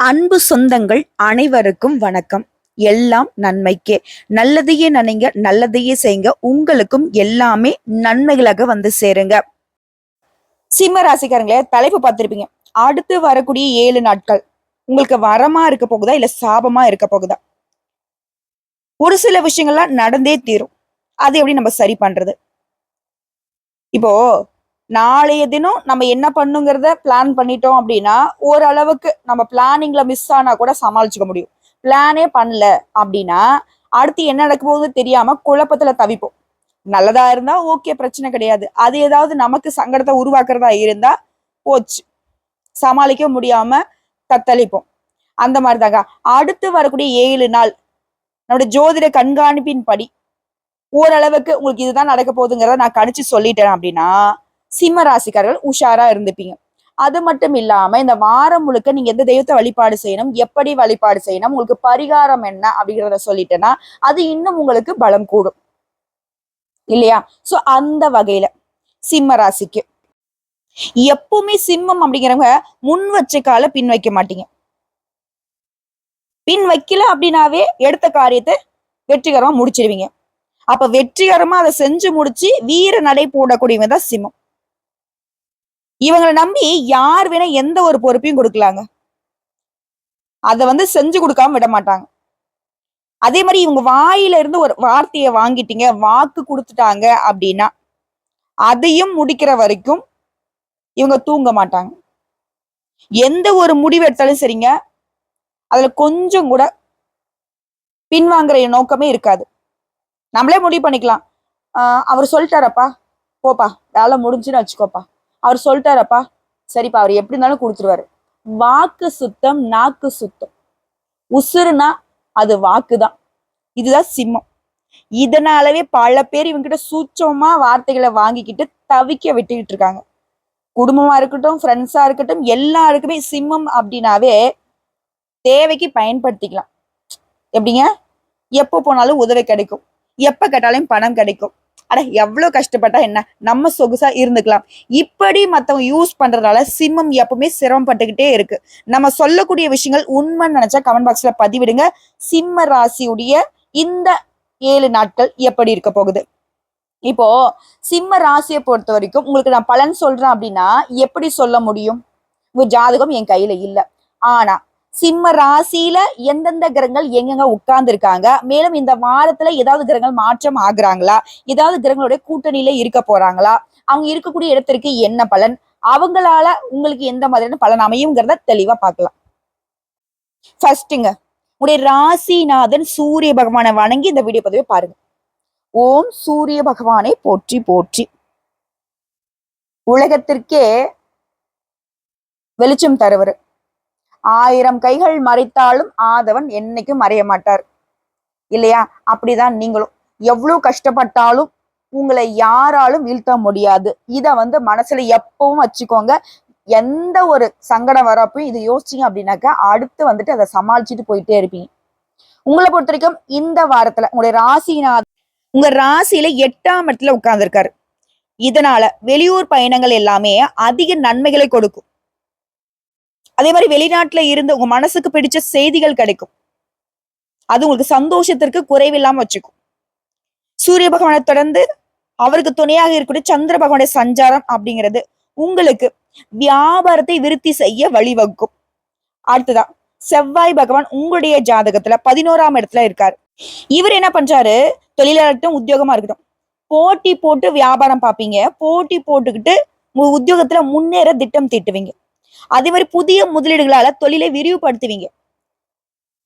அன்பு சொந்தங்கள் அனைவருக்கும் வணக்கம். எல்லாம் நன்மைக்கே. நல்லதையே நினைங்க நல்லதையே செய்யுங்க. உங்களுக்கும் எல்லாமே நன்மைகளாக வந்து சேருங்க. சிம்ம ராசிக்காரங்களே தலைப்பு பார்த்திருப்பீங்க. அடுத்து வரக்கூடிய ஏழு நாட்கள். உங்களுக்கு வரமா இருக்க போகுதா இல்ல சாபமா இருக்க போகுதா? ஒரு சில விஷயங்கள்லாம் நடந்தே தீரும். அது எப்படி நம்ம சரி பண்றது? இப்போ நாளைய தினம் நம்ம என்ன பண்ணுங்கிறத பிளான் பண்ணிட்டோம் அப்படின்னா ஓரளவுக்கு நம்ம பிளானிங்ல மிஸ் ஆனா கூட சமாளிச்சுக்க முடியும். பிளானே பண்ணல அப்படின்னா அடுத்து என்ன நடக்க போகுது தெரியாம குழப்பத்துல தவிப்போம். நல்லதா இருந்தா ஓகே பிரச்சனை கிடையாது. அது ஏதாவது நமக்கு சங்கடத்தை உருவாக்குறதா இருந்தா போச்சு. சமாளிக்க முடியாம தத்தளிப்போம். அந்த மாதிரி தாங்க அடுத்து வரக்கூடிய ஏழு நாள் நம்முடைய ஜோதிட கண்காணிப்பின் படி ஓரளவுக்கு உங்களுக்கு இதுதான் நடக்க போகுதுங்கிறத நான் கணிச்சு சொல்லிட்டேன் அப்படின்னா சிம்ம ராசிக்காரர்கள் உஷாரா இருந்துப்பீங்க. அது மட்டும் இல்லாம இந்த வாரம் முழுக்க நீங்க எந்த தெய்வத்தை வழிபாடு செய்யணும் எப்படி வழிபாடு செய்யணும் உங்களுக்கு பரிகாரம் என்ன அப்படிங்கிறத சொல்லிட்டேன்னா அது இன்னும் உங்களுக்கு பலம் கூடும். இல்லையா? சோ அந்த வகையில சிம்ம ராசிக்கு. எப்பவுமே சிம்மம் அப்படிங்கிறவங்க முன் வச்ச கால பின் வைக்க மாட்டீங்க. பின் வைக்கல அப்படின்னாவே எடுத்த காரியத்தை வெற்றிகரமா முடிச்சிருவீங்க. அப்ப வெற்றிகரமா அதை செஞ்சு முடிச்சு வீர நடை போடக்கூடியவங்க தான் சிம்மம். இவங்களை நம்பி யார் வேணா எந்த ஒரு பொறுப்பையும் கொடுக்கலாங்க. அதை வந்து செஞ்சு கொடுக்காம விட மாட்டாங்க. அதே மாதிரி இவங்க வாயில இருந்து ஒரு வார்த்தையை வாங்கிட்டீங்க வாக்கு கொடுத்துட்டாங்க அப்படின்னா அதையும் முடிக்கிற வரைக்கும் இவங்க தூங்க மாட்டாங்க. எந்த ஒரு முடிவு எடுத்தாலும் சரிங்க அதுல கொஞ்சம் கூட பின்வாங்குற நோக்கமே இருக்காது. நம்மளே முடிவு பண்ணிக்கலாம். அவர் சொல்லிட்டாரப்பா போப்பா வேலை முடிஞ்சுன்னு வச்சுக்கோப்பா. அவர் சொல்லிட்டாரப்பா சரிப்பா அவர் எப்படி இருந்தாலும் கொடுத்துருவாரு. வாக்கு சுத்தம் நாக்கு சுத்தம். உசுறுனா அது வாக்கு தான் இதுதான் சிம்மம். இதனாலவே பல பேர் இவங்கிட்ட சூச்சமா வார்த்தைகளை வாங்கிக்கிட்டு தவிக்க விட்டுக்கிட்டு இருக்காங்க. குடும்பமா இருக்கட்டும் ஃப்ரெண்ட்ஸா இருக்கட்டும் எல்லாருக்குமே சிம்மம் அப்படின்னாவே தேவைக்கு பயன்படுத்திக்கலாம். எப்படிங்க? எப்போ போனாலும் உதவி கிடைக்கும். எப்ப கேட்டாலும் பணம் கிடைக்கும். அட எவ்வளோ கஷ்டப்பட்டா என்ன? நம்ம சொகுசா இருந்துக்கலாம். இப்படி மற்றவங்க யூஸ் பண்றதுனால சிம்மம் எப்பவுமே சிரமப்பட்டுக்கிட்டே இருக்கு. நம்ம சொல்லக்கூடிய விஷயங்கள் உண்மைன்னு நினைச்சா கமெண்ட் பாக்ஸ்ல பதிவிடுங்க. சிம்ம ராசியுடைய இந்த ஏழு நாட்கள் எப்படி இருக்க போகுது? இப்போ சிம்ம ராசியை பொறுத்த வரைக்கும் உங்களுக்கு நான் பலன் சொல்றேன் அப்படின்னா எப்படி சொல்ல முடியும்? உங்க ஜாதகம் என் கையில இல்லை. ஆனா சிம்ம ராசியில எந்தெந்த கிரகங்கள் எங்கெங்க உட்கார்ந்து இருக்காங்க மேலும் இந்த வாரத்துல ஏதாவது கிரகங்கள் மாற்றம் ஆகுறாங்களா? ஏதாவது கிரகங்களுடைய கூட்டணியில இருக்க போறாங்களா? அவங்க இருக்கக்கூடிய இடத்திற்கு என்ன பலன்? அவங்களால உங்களுக்கு எந்த மாதிரியான பலன் அமையுங்கிறத தெளிவா பார்க்கலாம். ஃபர்ஸ்ட்டுங்க உடைய ராசிநாதன் சூரிய பகவானை வணங்கி இந்த வீடியோ பதிவை பாருங்க. ஓம் சூரிய பகவானை போற்றி போற்றி. உலகத்திற்கே வெளிச்சம் தருவர் ஆயிரம் கைகள் மறைத்தாலும் ஆதவன் என்னைக்கும் மறைய மாட்டார். இல்லையா? அப்படிதான் நீங்களும். எவ்வளவு கஷ்டப்பட்டாலும் உங்களை யாராலும் வீழ்த்த முடியாது. இதை வந்து மனசுல எப்பவும் வச்சுக்கோங்க. எந்த ஒரு சங்கடம் வரப்பையும் இதை யோசிச்சீங்க அப்படின்னாக்கா அடுத்து வந்துட்டு அதை சமாளிச்சுட்டு போயிட்டே இருப்பீங்க. உங்களை பொறுத்த வரைக்கும் இந்த வாரத்துல உங்களுடைய ராசிநாத் உங்க ராசியில எட்டாம் இடத்துல உட்கார்ந்துருக்காரு. இதனால வெளியூர் பயணங்கள் எல்லாமே அதிக நன்மைகளை கொடுக்கும். அதே மாதிரி வெளிநாட்டுல இருந்து உங்க மனசுக்கு பிடிச்ச செய்திகள் கிடைக்கும். அது உங்களுக்கு சந்தோஷத்திற்கு குறைவில்லாம வச்சுக்கும். சூரிய பகவானை தொடர்ந்து அவருக்கு துணையாக இருக்கக்கூடிய சந்திர பகவானுடைய சஞ்சாரம் அப்படிங்கிறது உங்களுக்கு வியாபாரத்தை விருத்தி செய்ய வழிவகுக்கும். அடுத்ததான் செவ்வாய் பகவான் உங்களுடைய ஜாதகத்துல பதினோராம் இடத்துல இருக்காரு. இவர் என்ன பண்றாரு? தொழிலாளர்கிட்டும் உத்தியோகமா இருக்கட்டும். போட்டி போட்டு வியாபாரம் பார்ப்பீங்க. போட்டி போட்டுக்கிட்டு உங்க உத்தியோகத்துல முன்னேற திட்டம் தீட்டுவீங்க. அதே மாதிரி புதிய முதலீடுகளால தொழிலை விரிவுபடுத்துவீங்க.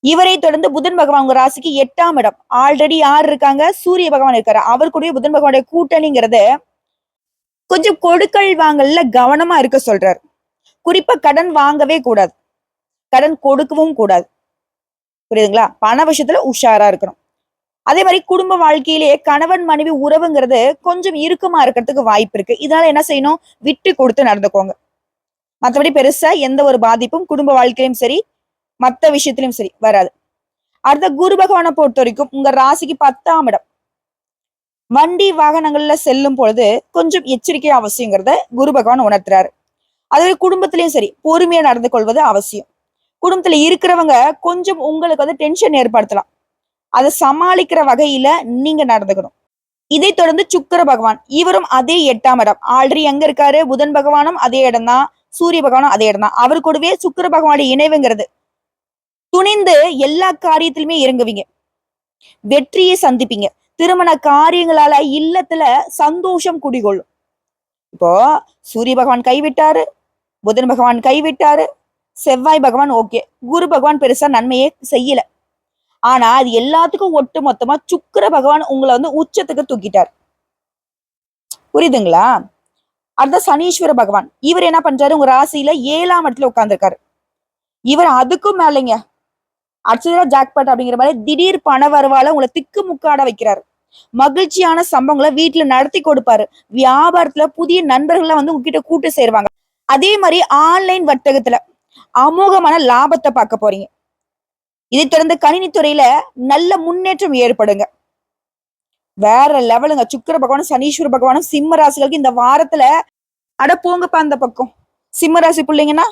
இவரை தொடர்ந்து புதன் பகவான் உங்க ராசிக்கு எட்டாம் இடம். ஆல்ரெடி யார் இருக்காங்க? சூரிய பகவான் இருக்காரு. அவர் கூடயே புதன் பகவானுடைய கூட்டணிங்கிறது கொஞ்சம் கொடுக்கல் வாங்கல்ல கவனமா இருக்க சொல்றாரு. குறிப்பா கடன் வாங்கவே கூடாது. கடன் கொடுக்கவும் கூடாது. புரியுதுங்களா? பண விஷயத்துல உஷாரா இருக்கணும். அதே மாதிரி குடும்ப வாழ்க்கையிலேயே கணவன் மனைவி உறவுங்கிறது கொஞ்சம் இறுக்கமா இருக்கிறதுக்கு வாய்ப்பு இருக்கு. இதனால என்ன செய்யணும்? விட்டு கொடுத்து நடந்துக்கோங்க. மற்றபடி பெருசா எந்த ஒரு பாதிப்பும் குடும்ப வாழ்க்கையிலும் சரி மத்த விஷயத்திலும் சரி வராது. அடுத்த குரு பகவானை பொறுத்த வரைக்கும் உங்க ராசிக்கு பத்தாம் இடம். வண்டி வாகனங்கள்ல செல்லும் பொழுது கொஞ்சம் எச்சரிக்கை அவசியங்கிறத குரு பகவான் உணர்த்துறாரு. அதாவது குடும்பத்திலையும் சரி பொறுமையா நடந்து கொள்வது அவசியம். குடும்பத்துல இருக்கிறவங்க கொஞ்சம் உங்களுக்கு வந்து டென்ஷன் ஏற்படுத்தலாம். அதை சமாளிக்கிற வகையில நீங்க நடந்துக்கணும். இதை தொடர்ந்து சுக்கிர பகவான் இவரும் அதே எட்டாம் இடம். ஆல்ரெடி எங்க இருக்காரு? புதன் பகவானும் அதே இடம் தான் சூரிய பகவானும் அதே இடம் தான் அவர் கூடவே சுக்கிர பகவானுடைய இணைவுங்கிறது. துணிந்து எல்லா காரியத்திலுமே இறங்குவீங்க. வெற்றியை சந்திப்பீங்க. திருமண காரியங்களால இல்லத்துல சந்தோஷம் குடிகொள்ளும். இப்போ சூரிய பகவான் கைவிட்டாரு புதன் பகவான் கைவிட்டாரு செவ்வாய் பகவான் ஓகே. குரு பகவான் பெருசா நன்மையே செய்யல. ஆனா அது எல்லாத்துக்கும் ஒட்டு மொத்தமா சுக்கர பகவான் உங்களை வந்து உச்சத்துக்கு தூக்கிட்டார். புரியுதுங்களா? அடுத்த சனீஸ்வர பகவான். இவர் என்ன பண்றாரு? உங்க ராசியில ஏழாம் இடத்துல உட்கார்ந்திருக்காரு. இவர் அதுக்கும் மேலைங்க. அச்சுதா ஜாக்பாட் அப்படிங்கிற மாதிரி திடீர் பண வரவால உங்களை திக்கு முக்காட வைக்கிறாரு. மகிழ்ச்சியான சம்பவங்களை வீட்டுல நடத்தி கொடுப்பாரு. வியாபாரத்துல புதிய நண்பர்களை வந்து உங்ககிட்ட கூட்டு சேருவாங்க. அதே மாதிரி ஆன்லைன் வர்த்தகத்துல அமோகமான லாபத்தை பார்க்க போறீங்க. இதை தொடர்ந்து கணினித்துறையில நல்ல முன்னேற்றம் ஏற்படுங்க. வேற லெவலுங்க சுக்கிர பகவானும் சனீஸ்வர பகவானும் சிம்ம ராசிகளுக்கு இந்த வாரத்துல அட போங்கப்பா அந்த பக்கம். சிம்ம ராசி பிள்ளைங்கன்னா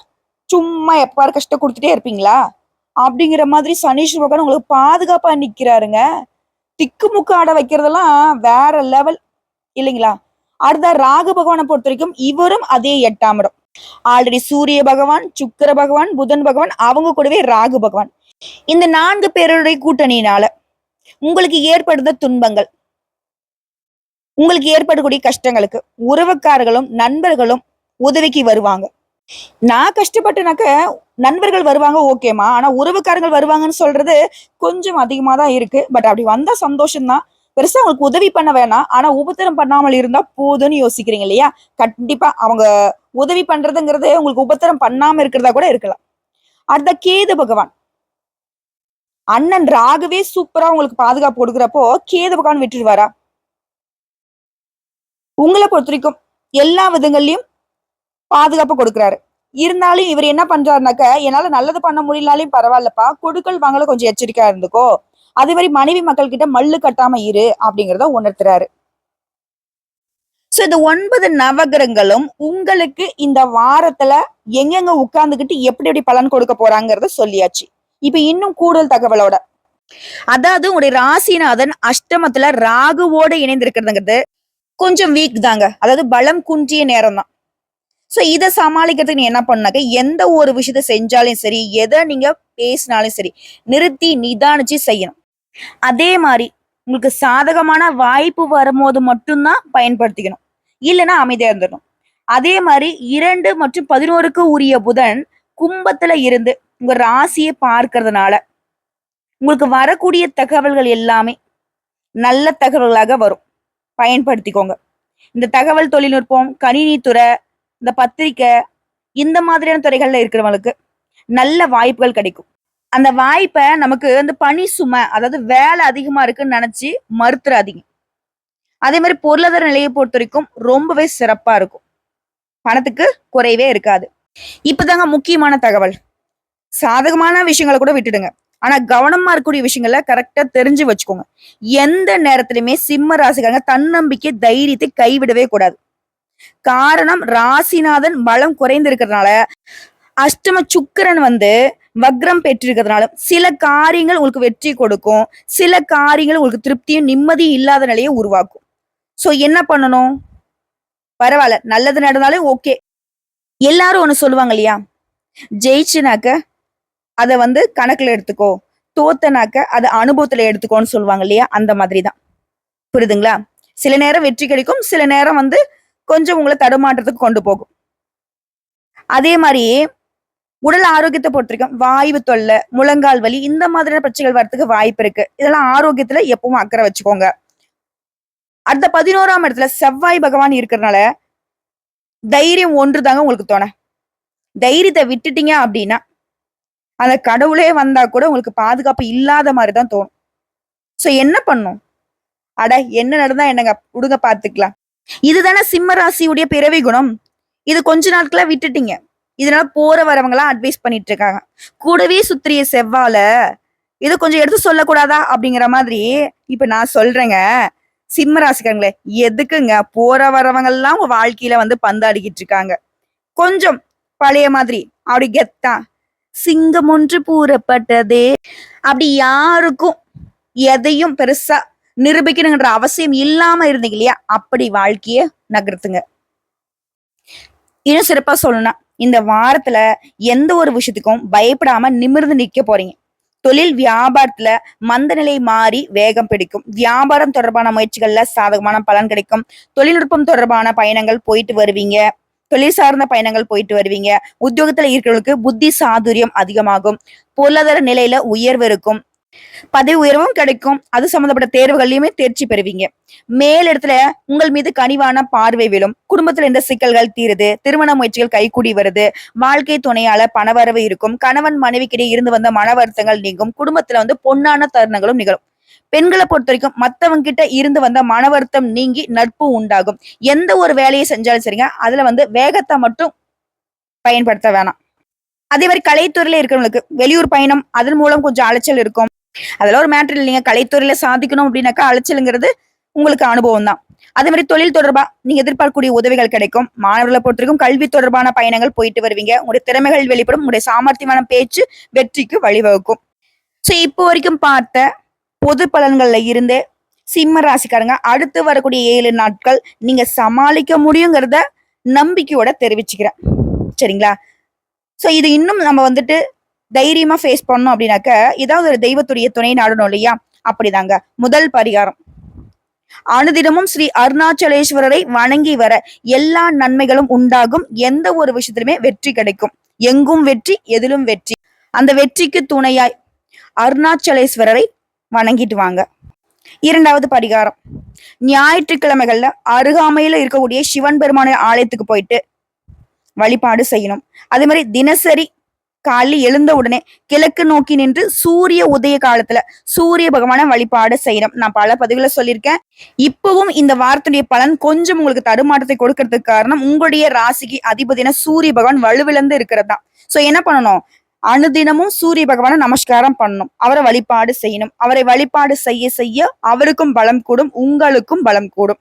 சும்மா எப்பாரு கஷ்டம் கொடுத்துட்டே இருப்பீங்களா? அப்படிங்கிற மாதிரி சனீஸ்வர பகவான் உங்களுக்கு பாதுகாப்பா நிக்கிறாருங்க. திக்குமுக்கு ஆட வைக்கிறதெல்லாம் வேற லெவல் இல்லைங்களா? அடுத்த ராகு பகவானை பொறுத்த வரைக்கும் இவரும் அதே எட்டாம் இடம். ஆல்ரெடி சூரிய பகவான் சுக்கிர பகவான் புதன் பகவான் அவங்க கூடவே ராகு பகவான். இந்த நான்கு பேருடைய கூட்டணியினால உங்களுக்கு ஏற்படுத்த துன்பங்கள் உங்களுக்கு ஏற்படக்கூடிய கஷ்டங்களுக்கு உறவுக்காரர்களும் நண்பர்களும் உதவிக்கு வருவாங்க. நான் கஷ்டப்பட்டனாக்க நண்பர்கள் வருவாங்க ஓகேமா ஆனா உறவுக்காரங்கள் வருவாங்கன்னு சொல்றது கொஞ்சம் அதிகமா தான் இருக்கு. பட் அப்படி வந்தா சந்தோஷம்தான். பெருசா அவங்களுக்கு உதவி பண்ண வேணாம். ஆனா உபத்திரம் பண்ணாமல் இருந்தா போதும்னு யோசிக்கிறீங்க இல்லையா? கண்டிப்பா அவங்க உதவி பண்றதுங்கிறது உங்களுக்கு உபத்திரம் பண்ணாம இருக்கிறதா கூட இருக்கலாம். அடுத்த கேது பகவான். அண்ணன் ராகவே சூப்பரா உங்களுக்கு பாதுகாப்பு கொடுக்குறப்போ கேது பகவான் விட்டுருவாரா? உங்களை பொறுத்த வரைக்கும் எல்லா விதங்கள்லயும் பாதுகாப்பு கொடுக்குறாரு. இருந்தாலும் இவர் என்ன பண்றாருனாக்க என்னால நல்லது பண்ண முடியலாலையும் பரவாயில்லப்பா கொடுக்கல் வாங்கல கொஞ்சம் எச்சரிக்கையா இருந்துக்கோ. அதே மாதிரி மனைவி மக்கள் கிட்ட மல்லு கட்டாம இரு அப்படிங்கிறத உணர்த்துறாரு. சோ இந்த ஒன்பது நவகிரகங்களும் உங்களுக்கு இந்த வாரத்துல எங்கெங்க உட்கார்ந்துகிட்டு எப்படி எப்படி பலன் கொடுக்க போறாங்கிறத சொல்லியாச்சு. இப்ப இன்னும் கூடுதல் தகவலோட. அதாவது உங்களுடைய ராசிநாதன் அஷ்டமத்துல ராகுவோட இணைந்திருக்கிறதுங்கிறது கொஞ்சம் வீக் தாங்க. அதாவது பலம் குன்றிய நேரம் தான் சோ இதை சமாளிக்கிறதுக்கு நீ என்ன பண்ணாக்க எந்த ஒரு விஷயத்த செஞ்சாலும் சரி எதை நீங்க பேசினாலும் சரி நிறுத்தி நிதானிச்சு செய்யணும். அதே மாதிரி உங்களுக்கு சாதகமான வாய்ப்பு வரும்போது மட்டும்தான் பயன்படுத்திக்கணும். இல்லைன்னா அமைதியா இருந்துடணும். அதே மாதிரி இரண்டு மற்றும் பதினோருக்கு உரிய புதன் கும்பத்துல இருந்து உங்க ராசியை பார்க்கறதுனால உங்களுக்கு வரக்கூடிய தகவல்கள் எல்லாமே நல்ல தகவல்களாக வரும். பயன்படுத்திக்கோங்க. இந்த தகவல் தொழில்நுட்பம் கணினித்துறை இந்த பத்திரிக்கை இந்த மாதிரியான துறைகள்ல இருக்கிறவங்களுக்கு நல்ல வாய்ப்புகள் கிடைக்கும். அந்த வாய்ப்பை நமக்கு இந்த பணி சுமை அதாவது வேலை அதிகமா இருக்குன்னு நினைச்சு மறுத்துறாதீங்க. அதே மாதிரி பொருளாதார நிலையை பொறுத்த வரைக்கும் ரொம்பவே சிறப்பா இருக்கும். பணத்துக்கு குறைவே இருக்காது. இப்பதாங்க முக்கியமான தகவல். சாதகமான விஷயங்களை கூட விட்டுடுங்க. ஆனா கவனமா இருக்கக்கூடிய விஷயங்கள கரெக்டா தெரிஞ்சு வச்சுக்கோங்க. எந்த நேரத்திலுமே சிம்ம ராசிக்காரங்க தன்னம்பிக்கை தைரியத்தை கைவிடவே கூடாது. காரணம் ராசிநாதன் பலம் குறைந்திருக்கிறதுனால அஷ்டம சுக்கிரன் வந்து வக்ரம் பெற்றிருக்கிறதுனால சில காரியங்கள் உங்களுக்கு வெற்றி கொடுக்கும். சில காரியங்கள் உங்களுக்கு திருப்தியும் நிம்மதியும் இல்லாத நிலையை உருவாக்கும். சோ என்ன பண்ணணும்? பரவாயில்ல. நல்லது நடந்தாலே ஓகே எல்லாரும் ஒண்ணு சொல்லுவாங்க இல்லையா? ஜெயிச்சுனாக்க அதை வந்து கணக்குல எடுத்துக்கோ. தோத்தனாக்க அதை அனுபவத்துல எடுத்துக்கோன்னு சொல்லுவாங்க இல்லையா? அந்த மாதிரி தான் புரியுதுங்களா? சில நேரம் வெற்றி கிடைக்கும். சில நேரம் வந்து கொஞ்சம் உங்களை தடுமாற்றத்துக்கு கொண்டு போகும். அதே மாதிரி உடல் ஆரோக்கியத்தை பொறுத்த வரைக்கும் வாய்வு தொல்லை முழங்கால் வலி இந்த மாதிரியான பிரச்சனைகள் வரத்துக்கு வாய்ப்பு இருக்கு. இதெல்லாம் ஆரோக்கியத்துல எப்பவும் அக்கறை வச்சுக்கோங்க. அடுத்த பதினோராம் இடத்துல செவ்வாய் பகவான் இருக்கிறதுனால தைரியம் ஒன்று தாங்க உங்களுக்கு தோண. தைரியத்தை விட்டுட்டீங்க அப்படின்னா அந்த கடவுளே வந்தா கூட உங்களுக்கு பாதுகாப்பு இல்லாத மாதிரி தான் தோணும். ஸோ என்ன பண்ணும்? அட என்ன நடந்தா என்னங்க? விடுங்க பார்த்துக்கலாம். இதுதானே சிம்ம ராசியுடைய பிறவி குணம்? இது கொஞ்ச நாட்களா விட்டுட்டீங்க. இதனால போற வரவங்களாம் அட்வைஸ் பண்ணிட்டு இருக்காங்க கூடவே சுத்திரிய செவ்வால இது கொஞ்சம் எடுத்து சொல்லக்கூடாதா? அப்படிங்கிற மாதிரி இப்ப நான் சொல்றேங்க. சிம்ம ராசிக்காரங்களே எதுக்குங்க? போற வரவங்கள்லாம் உங்க வாழ்க்கையில வந்து பந்தாடிக்கிட்டு இருக்காங்க கொஞ்சம் பழைய மாதிரி அப்படி கெத்தா சிங்கம் ஒன்று பூரப்பட்டதே அப்படி யாருக்கும் எதையும் பெருசா நிரூபிக்கணுங்கிற அவசியம் இல்லாம இருந்தீங்க இல்லையா? அப்படி வாழ்க்கைய நகர்த்துங்க. இன்னும் சிறப்பா சொல்லணும்னா இந்த வாரத்துல எந்த ஒரு விஷயத்துக்கும் பயப்படாம நிமிர்ந்து நிக்க போறீங்க. தொழில் வியாபாரத்துல மந்த நிலை மாறி வேகம் பிடிக்கும். வியாபாரம் தொடர்பான முயற்சிகள்ல சாதகமான பலன் கிடைக்கும். தொழில்நுட்பம் தொடர்பான பயணங்கள் போயிட்டு வருவீங்க. தொழில் சார்ந்த பயணங்கள் போயிட்டு வருவீங்க. உத்தியோகத்துல இருக்கிறவங்களுக்கு புத்தி சாதுரியம் அதிகமாகும். பொருளாதார நிலையில உயர்வு இருக்கும். பதவி உயர்வும் கிடைக்கும். அது சம்பந்தப்பட்ட தேர்வுகள்லயுமே தேர்ச்சி பெறுவீங்க. மேல் இடத்துல உங்கள் மீது கனிவான பார்வை விழும். குடும்பத்துல இந்த சிக்கல்கள் தீருது. திருமண முயற்சிகள் கைகூடி வருது. வாழ்க்கை துணையால பணவரவு இருக்கும். கணவன் மனைவிக்கிடையே இருந்து வந்த மன வருத்தங்கள் நீங்கும். குடும்பத்துல வந்து பொன்னான தருணங்களும் நிகழும். பெண்களை பொறுத்த வரைக்கும் மத்தவங்க கிட்ட இருந்து வந்த மன வருத்தம் நீங்கி நட்பு உண்டாகும். எந்த ஒரு வேலையை செஞ்சாலும் சரிங்க அதுல வந்து வேகத்தை மட்டும் பயன்படுத்த வேணாம். அதே மாதிரி கலைத்துறையில இருக்கிறவங்களுக்கு வெளியூர் பயணம் அதன் மூலம் கொஞ்சம் அலைச்சல் இருக்கும். அதெல்லாம் ஒரு மேட்ரு இல்லைங்க. கலைத்துறையில சாதிக்கணும் அப்படின்னாக்கா அலைச்சலுங்கிறது உங்களுக்கு அனுபவம் தான். அதே மாதிரி தொழில் தொடர்பா நீங்க எதிர்பார்க்கக்கூடிய உதவிகள் கிடைக்கும். மாணவர்களை பொறுத்தவரைக்கும் கல்வி தொடர்பான பயணங்கள் போயிட்டு வருவீங்க. உங்களுடைய திறமைகள் வெளிப்படும். உங்களுடைய சாமர்த்தியமான பேச்சு வெற்றிக்கு வழிவகுக்கும். சோ இப்போ வரைக்கும் பார்த்த பொது பலன்கள்ல இருந்து சிம்ம ராசிக்காரங்க அடுத்து வரக்கூடிய ஏழு நாட்கள் நீங்க சமாளிக்க முடியுங்கிறத நம்பிக்கையோட தெரிவிச்சுக்கிறேன். சரிங்களா? சோ இது இன்னும் நம்ம வந்துட்டு தைரியமா ஃபேஸ் பண்ணோம் அப்படின்னாக்க ஏதாவது ஒரு தெய்வத்துடைய துணை நாடணும் இல்லையா? அப்படிதாங்க. முதல் பரிகாரம். அனுதினமும் ஸ்ரீ அருணாச்சலேஸ்வரரை வணங்கி வர எல்லா நன்மைகளும் உண்டாகும். எந்த ஒரு விஷயத்திலுமே வெற்றி கிடைக்கும். எங்கும் வெற்றி எதிலும் வெற்றி. அந்த வெற்றிக்கு துணையாய் அருணாச்சலேஸ்வரரை வணங்கிட்டு வாங்க இரண்டாவது பரிகாரம். ஞாயிற்றுக்கிழமைகள்ல அருகாமையில இருக்கக்கூடிய சிவன் பெருமான ஆலயத்துக்கு போயிட்டு வழிபாடு செய்யணும். அதே மாதிரி தினசரி காலில் எழுந்த உடனே கிழக்கு நோக்கி நின்று சூரிய உதய காலத்துல சூரிய பகவான வழிபாடு செய்யணும். நான் பல பதிவுல சொல்லியிருக்கேன். இப்பவும் இந்த வாரத்துடைய பலன் கொஞ்சம் உங்களுக்கு தடுமாற்றத்தை கொடுக்கறதுக்கு காரணம் உங்களுடைய ராசிக்கு அதிபதியான சூரிய பகவான் வலுவிழந்து இருக்கிறது தான் சோ என்ன பண்ணணும்? அனுதினமும் சூரிய பகவான நமஸ்காரம் பண்ணணும் அவரை வழிபாடு செய்யணும். அவரை வழிபாடு செய்ய செய்ய அவருக்கும் பலம் கூடும் உங்களுக்கும் பலம் கூடும்.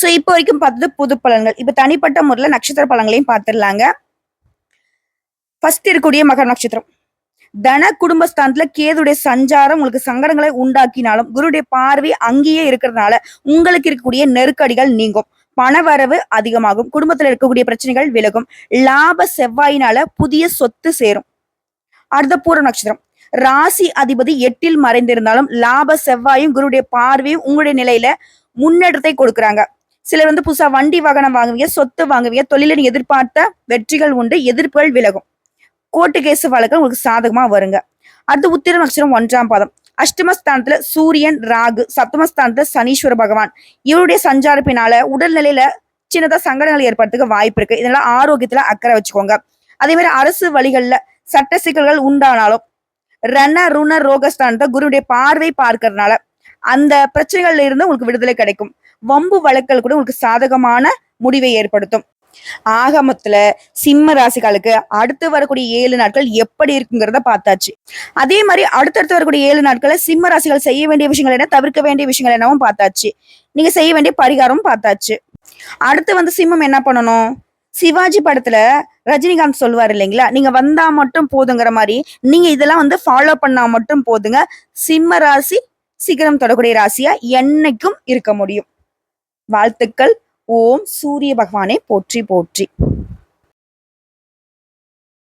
சோ இப்போ வரைக்கும் பார்த்தது புது பலன்கள். இப்ப தனிப்பட்ட முறையில நட்சத்திர பலன்களையும் பார்த்துடலாங்க. ஃபர்ஸ்ட் இருக்கக்கூடிய மகர நட்சத்திரம். தன குடும்பஸ்தானத்துல கேதுடைய சஞ்சாரம் உங்களுக்கு சங்கடங்களை உண்டாக்கினாலும் குருடைய பார்வை அங்கேயே இருக்கிறதுனால உங்களுக்கு இருக்கக்கூடிய நெருக்கடிகள் நீங்கும். பணவரவு அதிகமாகும். குடும்பத்துல இருக்கக்கூடிய பிரச்சனைகள் விலகும். லாப செவ்வாயினால புதிய சொத்து சேரும். அடுத்த நட்சத்திரம். ராசி அதிபதி எட்டில் மறைந்திருந்தாலும் லாப செவ்வாயும் குருடைய பார்வையும் உங்களுடைய நிலையில முன்னேற்றத்தை கொடுக்குறாங்க. சிலர் வந்து புதுசா வண்டி வாகனம் வாங்குவீங்க சொத்து வாங்குவீங்க தொழிலில் எதிர்பார்த்த வெற்றிகள் உண்டு எதிர்ப்புகள் விலகும். கோர்ட்டு கேஸ் வழக்கு உங்களுக்கு சாதகமா வருங்க. அடுத்து உத்திர நட்சத்திரம் ஒன்றாம் பாதம். அஷ்டமஸ்தானத்துல சூரியன் ராகு சப்தமஸ்தானத்துல சனீஸ்வர பகவான். இவருடைய சஞ்சாரப்பினால உடல்நிலையில சின்னதா சங்கடங்கள் ஏற்படுறதுக்கு வாய்ப்பு இருக்கு. இதெல்லாம் ஆரோக்கியத்துல அக்கறை வச்சுக்கோங்க. அதே மாதிரி அரசு வழிகள்ல சட்ட சிக்கல்கள் உண்டானாலும் ரண ருண ரோகஸ்தானத்தை குருடைய பார்வை பார்க்கறதுனால அந்த பிரச்சனைகள்ல இருந்து உங்களுக்கு விடுதலை கிடைக்கும். வம்பு வழக்கல் கூட உங்களுக்கு சாதகமான முடிவை ஏற்படுத்தும். ஆகமத்துல சிம்ம ராசிகளுக்கு அடுத்து வரக்கூடிய ஏழு நாட்கள் எப்படி இருக்குங்கிறத பார்த்தாச்சு. அதே மாதிரி அடுத்தடுத்து வரக்கூடிய ஏழு நாட்கள சிம்ம ராசிகள் செய்ய வேண்டிய விஷயங்கள் என்ன தவிர்க்க வேண்டிய விஷயங்கள் என்னவும் பார்த்தாச்சு. நீங்க செய்ய வேண்டிய பரிகாரம் பார்த்தாச்சு. அடுத்து வந்து சிம்மம் என்ன பண்ணணும்? சிவாஜி படத்துல ரஜினிகாந்த் சொல்லுவார் இல்லைங்களா? நீங்க வந்தா மட்டும் போதுங்கிற மாதிரி நீங்க இதெல்லாம் வந்து ஃபாலோ பண்ணா மட்டும் போதுங்க. சிம்ம ராசி சீக்கிரம் தொடக்கூடிய ராசியா என்னைக்கும் இருக்க முடியும். வாழ்த்துக்கள். ஓம் சூரிய பகவானை போற்றி போற்றி.